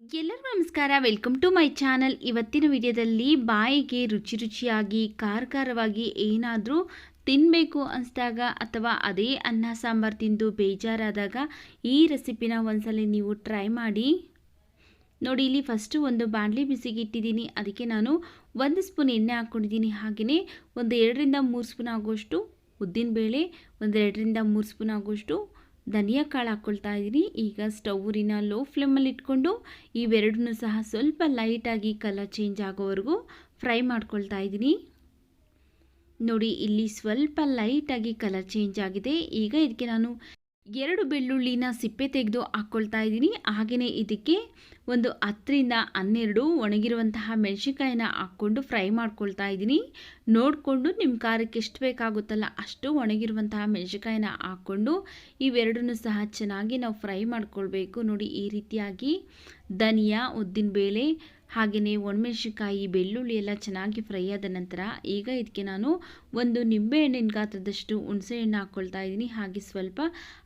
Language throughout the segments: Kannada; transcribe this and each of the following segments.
ಎಲ್ಲರಿಗೂ ನಮಸ್ಕಾರ. ವೆಲ್ಕಮ್ ಟು ಮೈ ಚಾನಲ್ ಇವತ್ತಿನ ವಿಡಿಯೋದಲ್ಲಿ ಬಾಯಿಗೆ ರುಚಿ ರುಚಿಯಾಗಿ ಖಾರ ಖಾರವಾಗಿ ಏನಾದರೂ ತಿನ್ನಬೇಕು ಅನಿಸಿದಾಗ ಅಥವಾ ಅದೇ ಅನ್ನ, ಸಾಂಬಾರು ತಿಂದು ಬೇಜಾರಾದಾಗ ಈ ರೆಸಿಪಿನ ಒಂದ್ಸಲ ನೀವು ಟ್ರೈ ಮಾಡಿ ನೋಡಿ. ಇಲ್ಲಿ ಫಸ್ಟು ಒಂದು ಬಾಣಲಿ ಬಿಸಿಗೆ ಇಟ್ಟಿದ್ದೀನಿ. ಅದಕ್ಕೆ ನಾನು ಒಂದು ಸ್ಪೂನ್ ಎಣ್ಣೆ ಹಾಕ್ಕೊಂಡಿದ್ದೀನಿ. ಹಾಗೆಯೇ ಒಂದು ಎರಡರಿಂದ ಮೂರು ಸ್ಪೂನ್ ಆಗುವಷ್ಟು ಉದ್ದಿನಬೇಳೆ, ಒಂದು ಎರಡರಿಂದ ಮೂರು ಸ್ಪೂನ್ ಆಗುವಷ್ಟು ಧನಿಯಾ ಕಾಳು ಹಾಕ್ಕೊಳ್ತಾ ಇದ್ದೀನಿ. ಈಗ ಸ್ಟೌವಿನ ಲೋ ಫ್ಲೇಮಲ್ಲಿ ಇಟ್ಕೊಂಡು ಇವೆರಡನ್ನೂ ಸಹ ಸ್ವಲ್ಪ ಲೈಟಾಗಿ ಕಲರ್ ಚೇಂಜ್ ಆಗೋವರೆಗೂ ಫ್ರೈ ಮಾಡ್ಕೊಳ್ತಾ ಇದ್ದೀನಿ. ನೋಡಿ, ಇಲ್ಲಿ ಸ್ವಲ್ಪ ಲೈಟಾಗಿ ಕಲರ್ ಚೇಂಜ್ ಆಗಿದೆ. ಈಗ ಇದಕ್ಕೆ ನಾನು ಎರಡು ಬೆಳ್ಳುಳ್ಳಿನ ಸಿಪ್ಪೆ ತೆಗೆದು ಹಾಕ್ಕೊಳ್ತಾ ಇದ್ದೀನಿ. ಹಾಗೆಯೇ ಇದಕ್ಕೆ ಒಂದು ಹತ್ತರಿಂದ ಹನ್ನೆರಡು ಒಣಗಿರುವಂತಹ ಮೆಣಸಿನ್ಕಾಯಿನ ಹಾಕ್ಕೊಂಡು ಫ್ರೈ ಮಾಡ್ಕೊಳ್ತಾ ಇದ್ದೀನಿ. ನೋಡಿಕೊಂಡು ನಿಮ್ಮ ಖಾರಕ್ಕೆ ಎಷ್ಟು ಬೇಕಾಗುತ್ತಲ್ಲ ಅಷ್ಟು ಒಣಗಿರುವಂತಹ ಮೆಣಸಿನ್ಕಾಯಿನ ಹಾಕ್ಕೊಂಡು ಇವೆರಡನ್ನು ಸಹ ಚೆನ್ನಾಗಿ ನಾವು ಫ್ರೈ ಮಾಡ್ಕೊಳ್ಬೇಕು. ನೋಡಿ ಈ ರೀತಿಯಾಗಿ ಧನಿಯಾ, ಉದ್ದಿನಬೇಳೆ ಹಾಗೆಯೇ ಒಣಮೆಣ್ಸಿನ್ಕಾಯಿ, ಬೆಳ್ಳುಳ್ಳಿ ಎಲ್ಲ ಚೆನ್ನಾಗಿ ಫ್ರೈ ಆದ ನಂತರ ಈಗ ಇದಕ್ಕೆ ನಾನು ಒಂದು ನಿಂಬೆಹಣ್ಣಿನ ಗಾತ್ರದಷ್ಟು ಹುಣಸೆಹಣ್ಣು ಹಾಕ್ಕೊಳ್ತಾ ಇದ್ದೀನಿ. ಹಾಗೆ ಸ್ವಲ್ಪ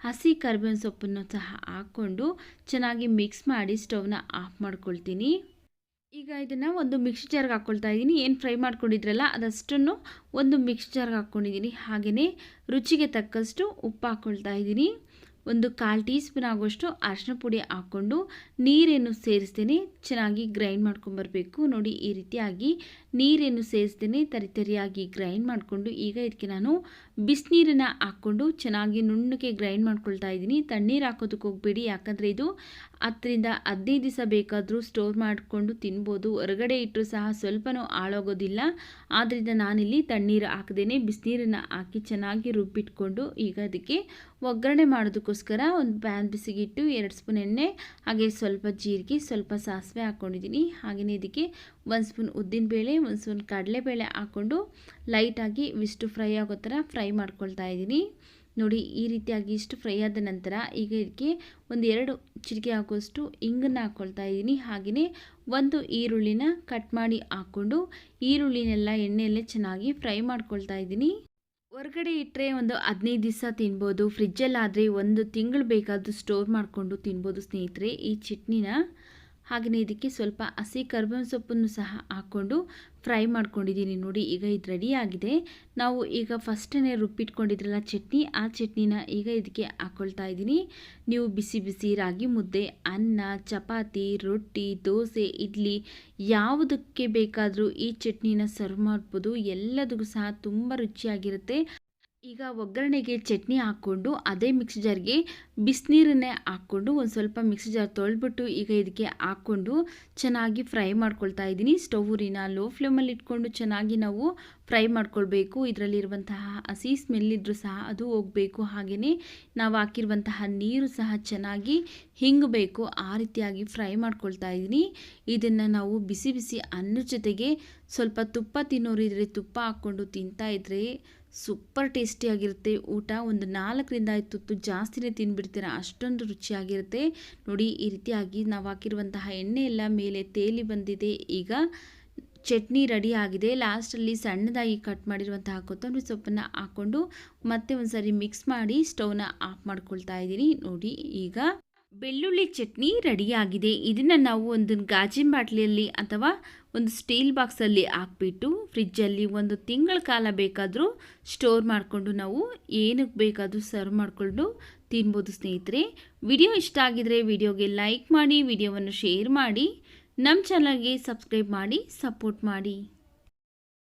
ಹಸಿ ಕರ್ಬೇವಿನ ಸೊಪ್ಪನ್ನು ಸಹ ಹಾಕ್ಕೊಂಡು ಚೆನ್ನಾಗಿ ಮಿಕ್ಸ್ ಮಾಡಿ ಸ್ಟೌವ್ನ ಆಫ್ ಮಾಡ್ಕೊಳ್ತೀನಿ. ಈಗ ಇದನ್ನು ಒಂದು ಮಿಕ್ಸ್ ಜಾರ್ಗೆ ಹಾಕ್ಕೊಳ್ತಾ ಇದ್ದೀನಿ. ಏನು ಫ್ರೈ ಮಾಡ್ಕೊಂಡಿದ್ರಲ್ಲ ಅದಷ್ಟನ್ನು ಒಂದು ಮಿಕ್ಸ್ ಜಾರ್ಗೆ ಹಾಕ್ಕೊಂಡಿದ್ದೀನಿ ಹಾಗೆಯೇ ರುಚಿಗೆ ತಕ್ಕಷ್ಟು ಉಪ್ಪು ಹಾಕ್ಕೊಳ್ತಾ ಇದ್ದೀನಿ. ಒಂದು ಕಾಲು ಟೀ ಸ್ಪೂನ್ ಆಗುವಷ್ಟು ಅರಿಶಿನ ಪುಡಿ ಹಾಕ್ಕೊಂಡು ನೀರೇನು ಸೇರಿಸ್ತೇನೆ. ಚೆನ್ನಾಗಿ ಗ್ರೈಂಡ್ ಮಾಡ್ಕೊಂಬರ್ಬೇಕು ನೋಡಿ, ಈ ರೀತಿಯಾಗಿ ನೀರೇನು ಸೇರಿಸ್ತೇನೆ. ತರಿ ತರಿಯಾಗಿ ಗ್ರೈಂಡ್ ಮಾಡಿಕೊಂಡು ಈಗ ಇದಕ್ಕೆ ನಾನು ಬಿಸಿನೀರನ್ನು ಹಾಕ್ಕೊಂಡು ಚೆನ್ನಾಗಿ ನುಣ್ಣಗೆ ಗ್ರೈಂಡ್ ಮಾಡ್ಕೊಳ್ತಾ ಇದ್ದೀನಿ. ತಣ್ಣೀರು ಹಾಕೋದಕ್ಕೆ ಹೋಗಬೇಡಿ. ಯಾಕಂದರೆ ಇದು ಹತ್ತರಿಂದ ಹದಿನೈದು ದಿವಸ ಬೇಕಾದರೂ ಸ್ಟೋರ್ ಮಾಡಿಕೊಂಡು ತಿನ್ಬೋದು. ಹೊರಗಡೆ ಇಟ್ಟರೂ ಸಹ ಸ್ವಲ್ಪನೂ ಹಾಳಾಗೋದಿಲ್ಲ. ಆದ್ದರಿಂದ ನಾನಿಲ್ಲಿ ತಣ್ಣೀರು ಹಾಕದೇನೆ ಬಿಸಿನೀರನ್ನು ಹಾಕಿ ಚೆನ್ನಾಗಿ ರುಬ್ಬಿಟ್ಕೊಂಡು ಈಗ ಅದಕ್ಕೆ ಒಗ್ಗರಣೆ ಮಾಡೋದಕ್ಕೋಸ್ಕರ ಒಂದು ಪ್ಯಾನ್ ಬಿಸಿಗಿಟ್ಟು ಎರಡು ಸ್ಪೂನ್ ಎಣ್ಣೆ, ಹಾಗೆ ಸ್ವಲ್ಪ ಜೀರಿಗೆ, ಸ್ವಲ್ಪ ಸಾಸಿವೆ ಹಾಕ್ಕೊಂಡಿದ್ದೀನಿ. ಹಾಗೆಯೇ ಇದಕ್ಕೆ ಒಂದು ಸ್ಪೂನ್ ಉದ್ದಿನಬೇಳೆ ಒಂದು ಸ್ಪೂನ್ ಕಡಲೆಬೇಳೆ ಹಾಕ್ಕೊಂಡು ಲೈಟಾಗಿ ಇಷ್ಟು ಫ್ರೈ ಆಗೋ ಥರ ಫ್ರೈ ಮಾಡ್ಕೊಳ್ತಾ ಇದ್ದೀನಿ. ನೋಡಿ, ಈ ರೀತಿಯಾಗಿ ಇಷ್ಟು ಫ್ರೈ ಆದ ನಂತರ ಈಗ ಇದಕ್ಕೆ ಒಂದು ಎರಡು ಚಿಟಿಕೆ ಹಾಕುವಷ್ಟು ಹಿಂಗನ್ನು ಹಾಕ್ಕೊಳ್ತಾ ಇದ್ದೀನಿ. ಹಾಗೆಯೇ ಒಂದು ಈರುಳ್ಳಿನ ಕಟ್ ಮಾಡಿ ಹಾಕ್ಕೊಂಡು ಈರುಳ್ಳಿನೆಲ್ಲ ಎಣ್ಣೆಯಲ್ಲೇ ಚೆನ್ನಾಗಿ ಫ್ರೈ ಮಾಡ್ಕೊಳ್ತಾ ಇದ್ದೀನಿ. ಹೊರಗಡೆ ಇಟ್ಟರೆ ಒಂದು ಹದಿನೈದು ದಿವಸ ತಿನ್ಬೋದು. ಫ್ರಿಜ್ಜಲ್ಲಾದರೆ ಒಂದು ತಿಂಗಳು ಬೇಕಾದರೂ ಸ್ಟೋರ್ ಮಾಡಿಕೊಂಡು ತಿನ್ಬೋದು ಸ್ನೇಹಿತರೆ. ಈ ಚಟ್ನಿನ ಹಾಗೆಯೇ ಇದಕ್ಕೆ ಸ್ವಲ್ಪ ಹಸಿ ಕರ್ಬೇವಿನ ಸೊಪ್ಪನ್ನು ಸಹ ಹಾಕ್ಕೊಂಡು ಫ್ರೈ ಮಾಡ್ಕೊಂಡಿದ್ದೀನಿ ನೋಡಿ, ಈಗ ಇದು ರೆಡಿ ಆಗಿದೆ. ನಾವು ಈಗ ಫಸ್ಟೇ ರುಬ್ಬಿಟ್ಕೊಂಡಿದ್ರಲ್ಲ ಚಟ್ನಿ, ಆ ಚಟ್ನಿನ ಈಗ ಇದಕ್ಕೆ ಹಾಕ್ಕೊಳ್ತಾ ಇದ್ದೀನಿ. ನೀವು ಬಿಸಿ ಬಿಸಿ ರಾಗಿ ಮುದ್ದೆ, ಅನ್ನ, ಚಪಾತಿ, ರೊಟ್ಟಿ, ದೋಸೆ, ಇಡ್ಲಿ ಯಾವುದಕ್ಕೆ ಬೇಕಾದರೂ ಈ ಚಟ್ನಿನ ಸರ್ವ್ ಮಾಡ್ಬೋದು. ಎಲ್ಲದಕ್ಕೂ ಸಹ ತುಂಬ ರುಚಿಯಾಗಿರುತ್ತೆ. ಈಗ ಒಗ್ಗರಣೆಗೆ ಚಟ್ನಿ ಹಾಕ್ಕೊಂಡು ಅದೇ ಮಿಕ್ಸಿ ಜಾರ್ಗೆ ಬಿಸಿನೀರನ್ನೇ ಹಾಕ್ಕೊಂಡು ಒಂದು ಸ್ವಲ್ಪ ಮಿಕ್ಸಿ ಜಾರ್ ತೊಳೆದ್ಬಿಟ್ಟು ಈಗ ಇದಕ್ಕೆ ಹಾಕ್ಕೊಂಡು ಚೆನ್ನಾಗಿ ಫ್ರೈ ಮಾಡ್ಕೊಳ್ತಾ ಇದ್ದೀನಿ. ಸ್ಟೌರಿನ ಲೋ ಫ್ಲೇಮಲ್ಲಿ ಇಟ್ಕೊಂಡು ಚೆನ್ನಾಗಿ ನಾವು ಫ್ರೈ ಮಾಡ್ಕೊಳ್ಬೇಕು. ಇದರಲ್ಲಿರುವಂತಹ ಹಸಿ ಸ್ಮೆಲ್ ಇದ್ದರೂ ಸಹ ಅದು ಹೋಗಬೇಕು. ಹಾಗೆಯೇ ನಾವು ಹಾಕಿರುವಂತಹ ನೀರು ಸಹ ಚೆನ್ನಾಗಿ ಹಿಂಗಬೇಕು. ಆ ರೀತಿಯಾಗಿ ಫ್ರೈ ಮಾಡ್ಕೊಳ್ತಾ ಇದ್ದೀನಿ. ಇದನ್ನು ನಾವು ಬಿಸಿ ಬಿಸಿ ಅನ್ನದ ಜೊತೆಗೆ ಸ್ವಲ್ಪ ತುಪ್ಪ ತಿನ್ನೋರಿದ್ರೆ ತುಪ್ಪ ಹಾಕ್ಕೊಂಡು ತಿಂತಾ ಇದ್ರೆ ಸೂಪರ್ ಟೇಸ್ಟಿಯಾಗಿರುತ್ತೆ ಊಟ ಒಂದು ನಾಲ್ಕರಿಂದ ಐದು ತುತ್ತು ಜಾಸ್ತಿನೇ ತಿನ್ಬಿಡ್ತೀರ, ಅಷ್ಟೊಂದು ರುಚಿಯಾಗಿರುತ್ತೆ. ನೋಡಿ ಈ ರೀತಿಯಾಗಿ ನಾವು ಹಾಕಿರುವಂತಹ ಎಣ್ಣೆ ಎಲ್ಲ ಮೇಲೆ ತೇಲಿ ಬಂದಿದೆ. ಈಗ ಚಟ್ನಿ ರೆಡಿ ಆಗಿದೆ. ಲಾಸ್ಟಲ್ಲಿ ಸಣ್ಣದಾಗಿ ಕಟ್ ಮಾಡಿರುವಂತಹ ಕೊತ್ತಂಬರಿ ಸೊಪ್ಪನ್ನು ಹಾಕ್ಕೊಂಡು ಮತ್ತೆ ಒಂದು ಸರಿ ಮಿಕ್ಸ್ ಮಾಡಿ ಸ್ಟೌವ್ನ ಆಫ್ ಮಾಡ್ಕೊಳ್ತಾ ಇದ್ದೀನಿ. ನೋಡಿ, ಈಗ ಬೆಳ್ಳುಳ್ಳಿ ಚಟ್ನಿ ರೆಡಿಯಾಗಿದೆ ಇದನ್ನು ನಾವು ಒಂದು ಗಾಜಿನ ಬಾಟ್ಲಿಯಲ್ಲಿ ಅಥವಾ ಒಂದು ಸ್ಟೀಲ್ ಬಾಕ್ಸಲ್ಲಿ ಹಾಕ್ಬಿಟ್ಟು ಫ್ರಿಜ್ಜಲ್ಲಿ ಒಂದು ತಿಂಗಳ ಕಾಲ ಬೇಕಾದರೂ ಸ್ಟೋರ್ ಮಾಡಿಕೊಂಡು ನಾವು ಏನಕ್ಕೆ ಬೇಕಾದರೂ ಸರ್ವ್ ಮಾಡಿಕೊಂಡು ತಿನ್ಬೋದು ಸ್ನೇಹಿತರೆ. ವಿಡಿಯೋ ಇಷ್ಟ ಆಗಿದರೆ ವಿಡಿಯೋಗೆ ಲೈಕ್ ಮಾಡಿ, ವಿಡಿಯೋವನ್ನು ಶೇರ್ ಮಾಡಿ. ನಮ್ಮ ಚಾನಲ್ಗೆ ಸಬ್ಸ್ಕ್ರೈಬ್ ಮಾಡಿ ಸಪೋರ್ಟ್ ಮಾಡಿ.